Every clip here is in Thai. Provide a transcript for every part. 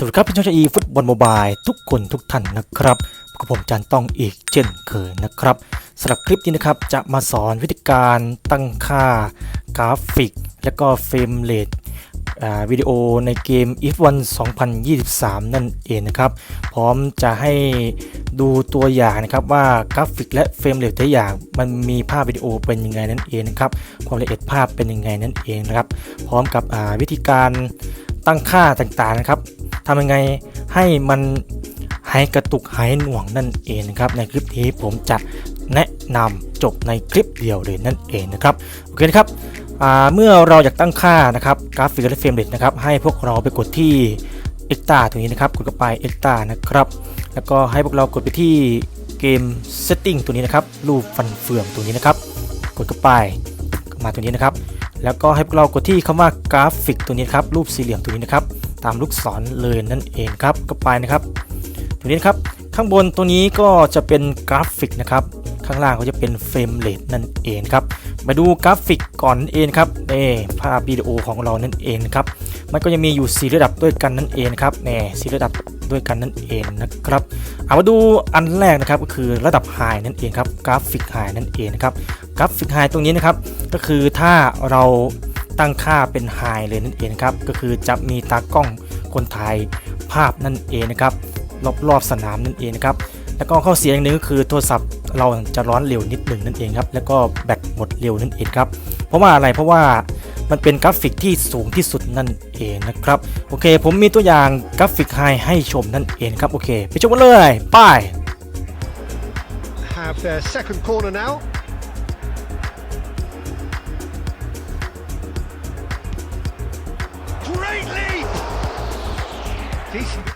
สวัสดีครับพี่น้องชาวอีฟุตบอลโมบายทุกคนทุกท่านนะครับกับผมจานต้องอีกเช่นเคยนะครับสำหรับคลิปนี้นะครับจะมาสอนวิธีการตั้งค่ากราฟิก และก็เฟรมเรทวิดีโอในเกม if 1 2023 นั่นเองนะครับ พร้อมจะให้ดูตัวอย่างนะครับว่ากราฟิกและเฟรมเรทแต่ละอย่างมันมีภาพวิดีโอเป็นยังไงนั่นเองนะครับความละเอียดภาพเป็นยังไงนั่นเองนะครับ พร้อมกับวิธีการตั้งค่าต่างๆนะครับ ทำยังไงให้มันหายกระตุกหายหน่วงนั่นเองนะครับในคลิปนี้ผมจะแนะนำจบในคลิปเดียวเลยนั่นเองนะครับโอเคนะครับเมื่อเราอยากตั้งค่านะครับกราฟิกและเฟรมเรทนะครับให้พวกเราไปกดที่ Extra ตรงนี้นะครับกดเข้าไป Extra นะครับ แล้วก็ให้พวกเรากดไปที่เกม Setting ตัวนี้นะครับรูปฟันเฟืองตัวนี้นะครับ กดเข้าไปมาตัวนี้นะครับ แล้วก็ให้พวกเรากดที่คำว่ากราฟิกตัวนี้ครับรูปสี่เหลี่ยมตัวนี้นะครับ ตามลูกศรเลยนั่นเองครับก็ไปนะครับตัวนี้นครับข้างบนตัวนี้ก็จะเป็นกราฟิกนะครับข้างล่างก็จะเป็นเฟรมเรทนั่นเองครับมาดูกราฟิกก่อนนั่นเองครับนี่ภาพวิดีโอของเรานั่นเองครับมันก็จะมีอยู่ 4 ระดับด้วยกันนั่นเองครับนี่สระดับด้วยกันนั่นเองนะครับเอามาดูอันแรกนะครับก็คือระดับไฮนั่นเองครับกราฟิกไฮนั่นเองครับกราฟิกไฮตรงนี้นะครับก็คือถ้าเรา ตั้งค่าเป็นไฮเลยนั่นเองครับก็คือจะมีตากล้องคนถ่ายภาพนั่นเองนะครับรอบๆสนามนั่นเองนะครับแล้วก็ข้อเสียอย่างหนึงก็คือโทรศัพท์เราจะร้อนเร็วนิดหนึ่งนั่นเองครับแล้วก็แบตหมดเร็วนั่นเองครับเพราะว่าอะไรเพราะว่ามันเป็นกราฟิกที่สูงที่สุดนั่นเองนะครับโอเค ผมมีตัวอย่างกราฟิกไฮให้ชมนั่นเองครับโอเค ไปชมกันเลยไป้าย have their second corner now. Decent.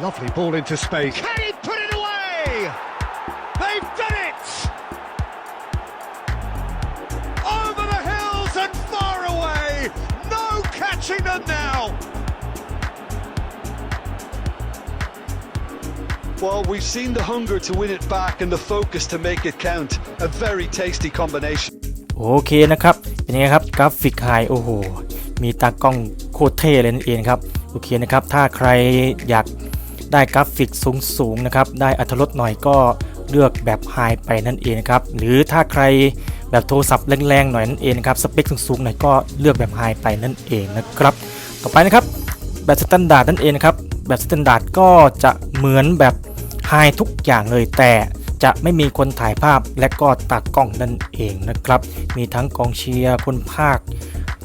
Lovely ball into space. Can he put it away? They've done it! Over the hills and far away! No catching them now! Well, we've seen the hunger to win it back and the focus to make it count. A very tasty combination. โอเคนะครับ เป็นยังไงครับกราฟิกไฮโอ้โห มีตากล้องโคตรเท่เลยนั่นเองครับโอเคนะครับ ถ้าใครอยากได้กราฟิกสูงๆนะครับ ได้อัตรสหน่อยก็เลือกแบบไฮไปนั่นเองครับ หรือถ้าใครแบบโทรศัพท์แรงๆหน่อยนั่นเองครับ สเปคสูงๆหน่อยก็เลือกแบบไฮไปนั่นเองนะครับ ต่อไปนะครับ แบบสแตนดาร์ดนั่นเองครับ แบบสแตนดาร์ดก็จะเหมือนแบบไฮทุกอย่างเลยแต่จะไม่มีคนถ่ายภาพและก็ตากล้องนั่นเองนะครับ มีทั้งกองเชียร์คนภาค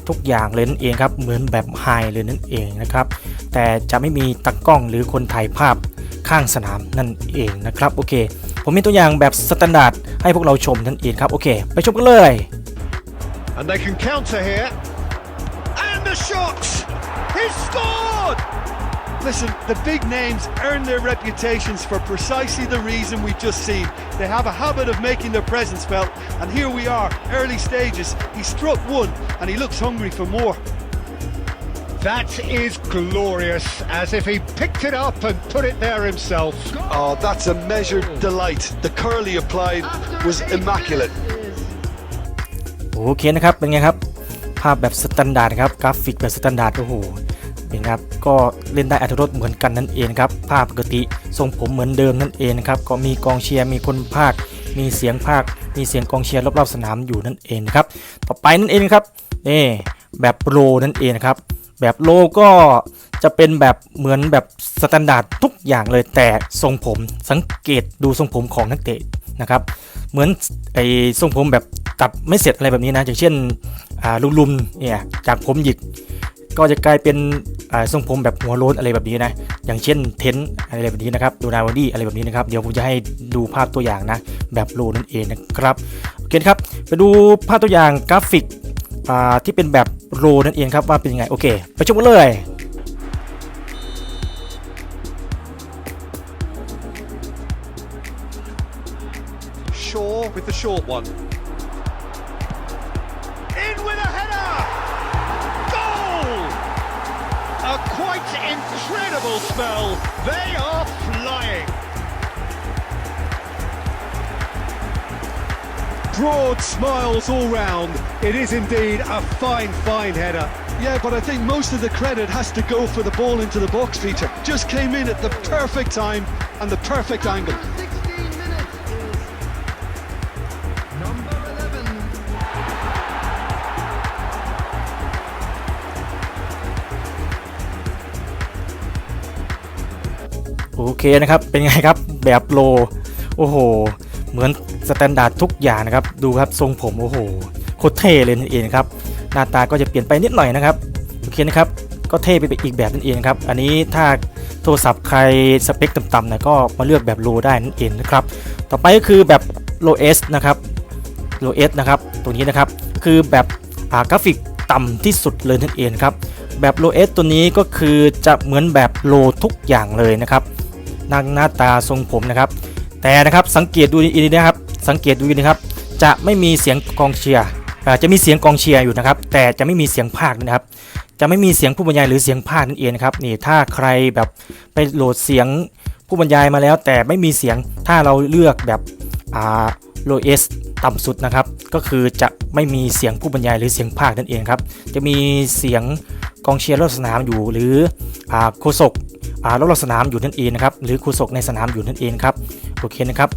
ทุกอย่างเลยนั่นเองครับเหมือนแบบไฮเลยนั่นเองนะครับแต่จะไม่มีตากล้องหรือคนถ่ายภาพข้างสนามนั่นเองนะครับโอเค ผมมีตัวอย่างแบบสแตนดาร์ดให้พวกเราชมนั่นเองครับโอเค ไปชมกันเลย And they can counter here. And the shot! He's scored! Listen, the big names earn their reputations for precisely the reason we've just seen. They have a habit of making their presence felt, and here we are, early stages. He struck one, and he looks hungry for more. That is glorious, as if he picked it up and put it there himself. Oh, that's a measured delight. The curl he applied was immaculate. โอเคนะครับ เป็นไงครับ ภาพแบบสแตนดาร์ดครับ กราฟิกแบบสแตนดาร์ด โอ้โห เป็นครับก็เล่นได้อัตรรสเหมือนกันนั่นเองครับภาพปกติทรงผมเหมือนเดิมนั่นเองครับก็มีกองเชียร์มีคนภาค มีเสียงภาค มีเสียงกองเชียร์รอบๆสนามอยู่นั่นเองครับต่อไปนั่นเองครับนี่แบบโลนั่นเองครับแบบโลก็จะเป็นแบบเหมือนแบบสแตนดาร์ดทุกอย่างเลยแต่ทรงผมสังเกตดูทรงผมของนักเตะนะครับเหมือนไอ้ทรงผมแบบตัดไม่เสร็จอะไรแบบนี้นะอย่างเช่นลุมๆเนี่ยจากผมหยิก ก็จะกลายเป็นทรงผมแบบหัวโล้นอะไรแบบนี้นะ อย่างเช่นเทนอะไรแบบนี้นะครับดูนาวดี้อะไรแบบนี้นะครับ เดี๋ยวผมจะให้ดูภาพตัวอย่างนะ แบบโลนั่นเองนะครับ โอเคครับ ไปดูภาพตัวอย่างกราฟิกที่เป็นแบบโลนั่นเองครับว่าเป็นยังไง โอเค ไปชมกันเลย Shaw with the short one. Quite incredible spell. They are flying. Broad smiles all round. It is indeed a fine, fine header. Yeah, but I think most of the credit has to go for the ball into the box, Peter. Just came in at the perfect time and the perfect angle. เคนะครับ เป็นไงครับแบบโล โอ้โห เหมือนสแตนดาร์ดทุกอย่างนะครับ ดูครับทรงผมโอ้โหโคตรเท่เลยนั่นเองครับ หน้าตาก็จะเปลี่ยนไปนิดหน่อยนะครับ โอเคนะครับ ก็เท่ไปอีกแบบนั่นเองครับ อันนี้ถ้าโทรศัพท์ใครสเปคต่ำๆนะก็มาเลือกแบบโลได้นั่นเองนะครับ ต่อไปก็คือแบบโลเอสนะครับโลเอสนะครับตัวนี้นะครับ คือแบบกราฟิกต่ำที่สุดเลยนั่นเองครับ แบบโลเอสตัวนี้ก็คือจะเหมือนแบบโลทุกอย่างเลยนะครับ นังหน้าตาทรงผมนะครับ แต่นะครับสังเกตดูดีๆนะครับ สังเกตดูดีนะครับ จะไม่มีเสียงกองเชียร์อ่าจะมีเสียงกองเชียร์อยู่นะครับ แต่จะไม่มีเสียงภาคนะครับ จะไม่มีเสียงผู้บรรยายหรือเสียงภาคนั่นเองนะครับนี่ถ้าใครแบบไปโหลดเสียงผู้บรรยายมาแล้ว แต่ไม่มีเสียงถ้าเราเลือกแบบอ่า โลเอสต่ำสุดนะครับ ก็คือจะไม่มีเสียงผู้บรรยายหรือเสียงภาคนั่นเองครับ จะมีเสียงกองเชียร์รอบสนามอยู่ หรือโฆษกรอบสนามอยู่นั่นเองนะครับ หรือครูศกในสนามอยู่นั่นเองครับ โอเคนะครับ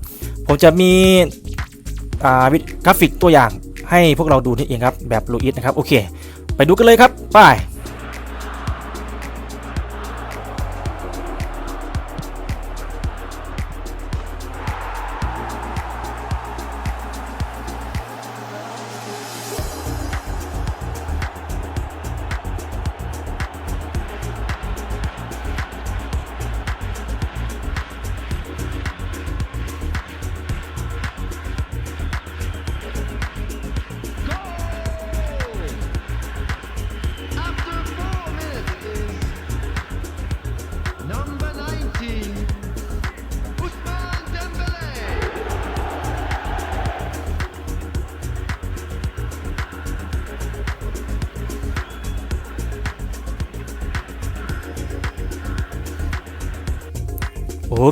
ผมจะมีวิกราฟิกตัวอย่างให้พวกเราดูนั่นเองครับ แบบโลอิสนะครับ โอเค ไปดูกันเลยครับ ไป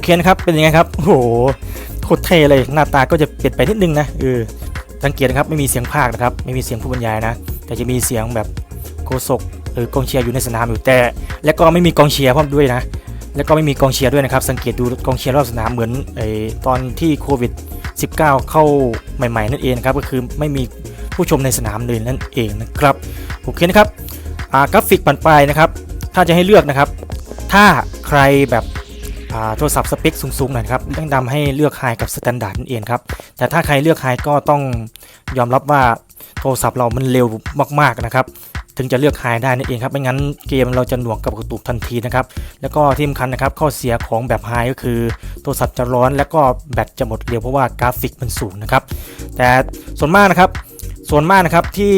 เคนะครับ เป็นยังไงครับ โอ้โห โคตรเท่เลย หน้าตาก็จะเปลี่ยนไปนิดนึงนะ เออ สังเกตนะครับ ไม่มีเสียงภาคนะครับ ไม่มีเสียงผู้บรรยายนะ แต่จะมีเสียงแบบโฆษกหรือกองเชียร์อยู่ในสนามอยู่แต่ และก็ไม่มีกองเชียร์พร้อมด้วยนะ แล้วก็ไม่มีกองเชียร์ด้วยนะครับ สังเกตดูกองเชียร์รอบสนามเหมือนไอตอนที่โควิด 19 เข้าใหม่ ๆ นั่นเองครับ ก็คือไม่มีผู้ชมในสนามเลยนั่นเองนะครับโอเคนะครับกราฟิกปันปลายนะครับ ถ้าจะให้เลือกนะครับ ถ้าใครแบบ โทรศัพท์สเปคสูงๆหน่อยครับแนะนำให้เลือกไฮกับสแตนดาร์ดนั่นเองครับ แต่ถ้าใครเลือกไฮก็ต้องยอมรับว่าโทรศัพท์เรามันเร็วมากๆนะครับถึงจะเลือกไฮได้นั่นเองครับ ไม่งั้นเกมเราจะหน่วงกับกระตุกทันทีนะครับ แล้วก็ที่สำคัญนะครับ ข้อเสียของแบบไฮก็คือ โทรศัพท์จะร้อน แล้วก็แบตจะหมดเร็วเพราะว่ากราฟิกมันสูงนะครับ แต่ส่วนมากนะครับ ส่วนมากนะครับที่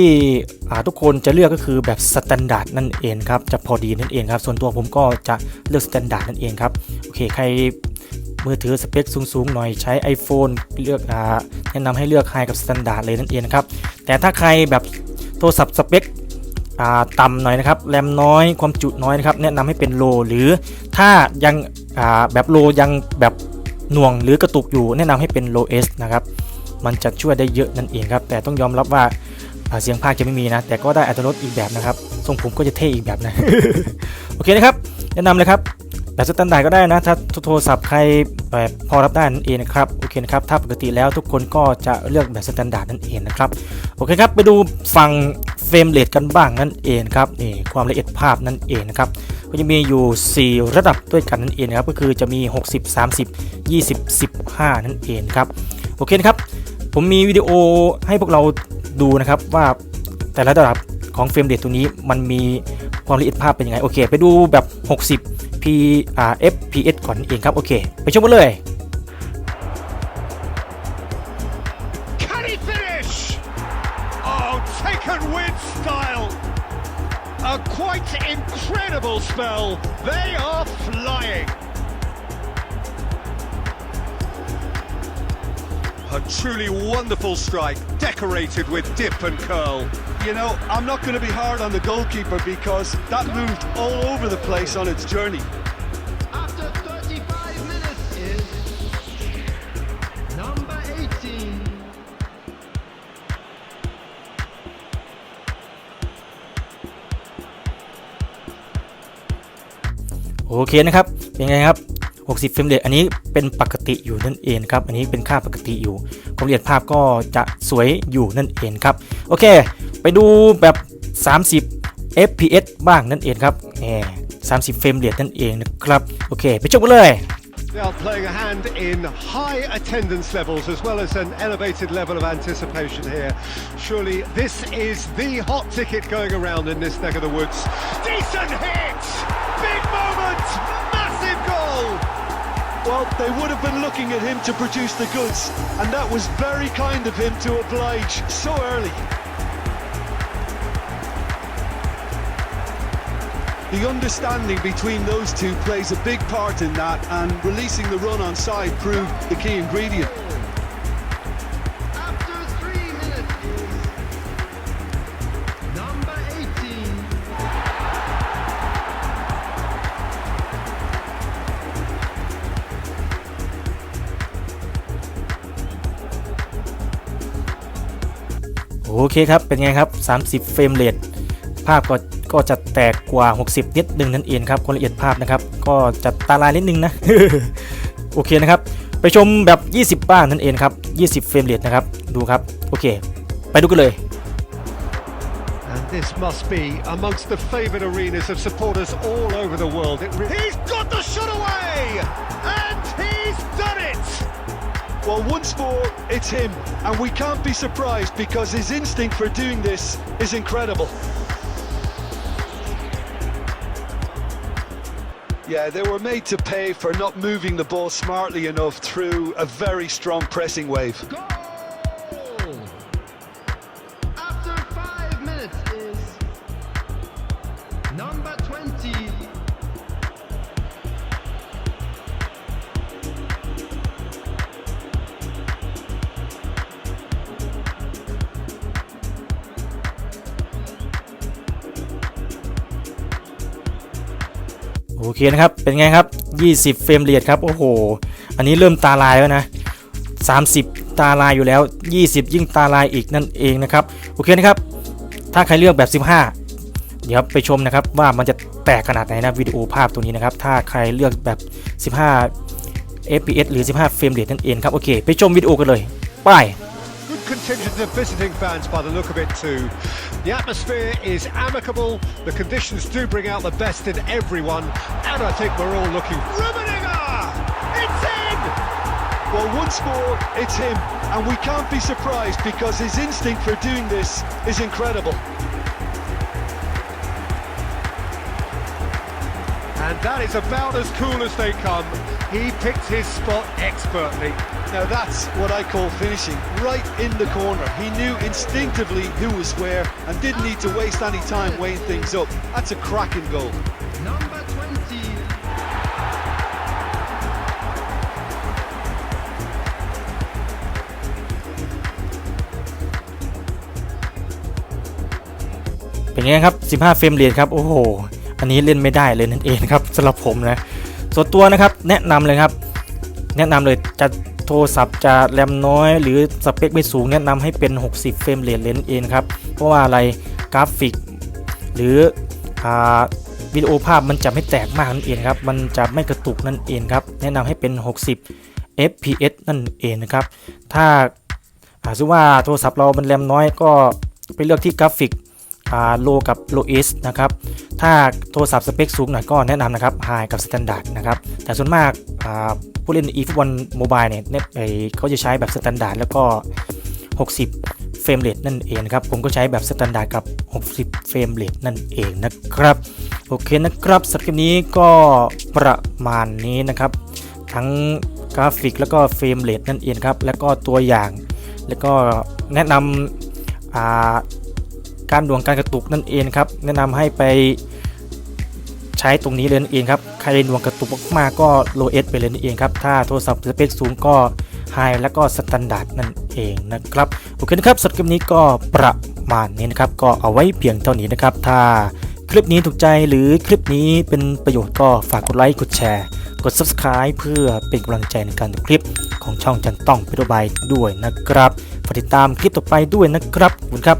ทุกคนจะเลือกก็คือแบบสแตนดาร์ดนั่นเองครับจะพอดีนั่นเองครับส่วนตัวผมก็จะเลือกสแตนดาร์ดนั่นเองครับโอเคใครมือถือสเปคสูงๆหน่อยใช้ iPhone เลือกอแนะนำให้เลือกไฮกับสแตนดาร์ดเลยนั่นเองนะครับแต่ถ้าใครแบบโทรศัพท์สเปคอ่าต่ำหน่อยนะครับแรมน้อยความจุน้อยนะครับแนะนำให้เป็นโลหรือถ้ายังแบบโลยังแบบหน่วงหรือกระตุกอยู่แนะนำให้เป็นโลเอสนะครับ มันจะช่วยได้เยอะนั่นเองครับ แต่ต้องยอมรับว่าเสียงภาคจะไม่มีนะ แต่ก็ได้อัตรถรสอีกแบบนะครับ ทรงผมก็จะเท่อีกแบบนะ โอเคนะครับ แนะนำเลยครับ แบบสแตนดาร์ดก็ได้นะ ถ้าโทรศัพท์ใครแบบพอรับได้นั่นเองนะครับ โอเคนะครับ ถ้าปกติแล้วทุกคนก็จะเลือกแบบสแตนดาร์ดนั่นเองนะครับ โอเคครับ ไปดูฝั่งเฟรมเรทกันบ้างนั่นเองครับ นี่ความละเอียดภาพนั่นเองนะครับ ก็จะมีอยู่ 4 ระดับด้วยกันนั่นเองนะครับ ก็คือจะมี 60 30 20 15 นั่นเองครับ โอเคนะครับ ผมมีวิดีโอให้พวกเราดูนะครับว่าแต่ละระดับของเฟรมเรทตัวนี้มันมีความละเอียดภาพเป็นยังไง โอเค ไปดูแบบ 60 p r fps ก่อนเองครับ โอเค ไปชมกันเลย A quite incredible spell. They are flying. A truly wonderful strike, decorated with dip and curl. You know, I'm not going to be hard on the goalkeeper because that moved all over the place on its journey. After 35 minutes is number 18. โอเคนะครับ เป็นไงครับ 60เฟรมเรทอันนี้เป็นปกติอยู่นั่นเองครับ อันนี้เป็นค่าปกติอยู่ความละเอียดภาพก็จะสวยอยู่นั่นเองครับ โอเค ไปดูแบบ 30 fps บ้างนั่นเองครับแหม30เฟรมเรทนั่นเองนะครับ โอเค ไปชมกันเลย They are playing a hand in high attendance levels as well as an elevated level of anticipation here. Surely this is the hot ticket going around in this neck of the woods. Decent hit! Big moment! Massive goal! Well, they would have been looking at him to produce the goods, and that was very kind of him to oblige so early. The understanding between those two plays a big part in that, and releasing the run on side proved the key ingredient. เคครับ เป็นไงครับ 30 เฟรมเรทภาพก็ก็จะแตกกว่า 60 นิดนึงนั่นเองครับความละเอียดภาพนะครับ ก็จะตาลายนิดนึงนะ โอเคนะครับ ไปชมแบบ 20 บ้างนั่นเองครับ 20 เฟรมเรทนะครับ ดูครับ โอเค ไปดูกันเลย And this must be amongst the favoured arenas of supporters all over the world. It re- he's got the shot away! And he's done it! Well, once more, it's him, and we can't be surprised because his instinct for doing this is incredible. Yeah, they were made to pay for not moving the ball smartly enough through a very strong pressing wave. Goal! โอเคนะครับ เป็นไงครับ 20 เฟรมเรทครับ โอ้โห อันนี้เริ่มตาลายแล้วนะ 30 ตาลายอยู่แล้ว 20 ยิ่งตาลายอีกนั่นเองนะครับ โอเคนะครับ ถ้าใครเลือกแบบ 15 เดี๋ยวไปชมนะครับว่ามันจะแตกขนาดไหนนะวิดีโอภาพตัวนี้นะครับ ถ้าใครเลือกแบบ 15 fps หรือ 15 เฟรมเรทนั่นเองครับ โอเค ไปชมวิดีโอกันเลย ไป contingent of visiting fans by the look of it too. The atmosphere is amicable, the conditions do bring out the best in everyone, and I think we're all looking. Rummenigge! It's in! Well, once more, it's him, and we can't be surprised because his instinct for doing this is incredible. And that is about as cool as they come. He picked his spot expertly. Now that's what I call finishing, right in the corner. He knew instinctively who was where and didn't need to waste any time weighing things up. That's a cracking goal. Number 20. เป็นไงครับ 15 เฟรมเรทครับ โอ้โห อันนี้เล่นไม่ได้เลยนั่นเองครับสำหรับผมนะ ส่วนตัวนะครับ แนะนำเลยครับ แนะนำเลยจะ โทรศัพท์จะแรมน้อย หรือสเปคไม่สูงแนะนำให้เป็น 60 เฟรมเรทเลนส์เองครับ เพราะว่าอะไรกราฟิก หรืออวิดีโอภาพมันจะไม่แตกมากนั่นเองครับ มันจะไม่กระตุกนั่นเองครับ แนะนำให้เป็น 60 fps นั่นเองนะครับ ถ้าอ่าสมมติว่าโทรศัพท์เรามันแรมน้อยก็ไปเลือกที่กราฟิกโลกับโลเอสนะครับ ถ้าโทรศัพท์สเปคสูงหน่อยก็แนะนำนะครับไฮกับสแตนดาร์ดนะครับ แต่ส่วนมาก ผู้เล่น e f 1 Mobile เนี่ยเนี่ยเขาจะใช้แบบสแตนดาร์ดแล้วก็ 60 เฟรมเรทนั่นเองนะครับ ผมก็ใช้แบบสแตนดาร์ดกับ 60 เฟรมเรทนั่นเองนะครับ โอเคนะครับสำหรับคลิปนี้ก็ประมาณนี้นะครับ ทั้งกราฟิกแล้วก็เฟรมเรทนั่นเองครับ แล้วก็ตัวอย่าง แล้วก็แนะนำการดวงการกระตุกนั่นเองครับ แนะนำให้ไป ใช้ตรงนี้เลยนั่นเองครับใครดวงกระตุกมากๆก็โลเอสไปเลยนั่นเองครับถ้าโทรศัพท์สเปคสูงก็ไฮแล้วก็สแตนดาร์ดนั่นเองนะครับโอเคนะครับสำหรับคลิปนี้ก็ประมาณนี้นะครับก็เอาไว้เพียงเท่านี้นะครับ ถ้าคลิปนี้ถูกใจหรือคลิปนี้เป็นประโยชน์ก็ฝากกดไลค์กดแชร์กด subscribe เพื่อเป็นกำลังใจในการดูคลิปของช่องจันต้องไปดูใบด้วยนะครับฝากติดตามคลิปต่อไปด้วยนะครับขอบคุณครับ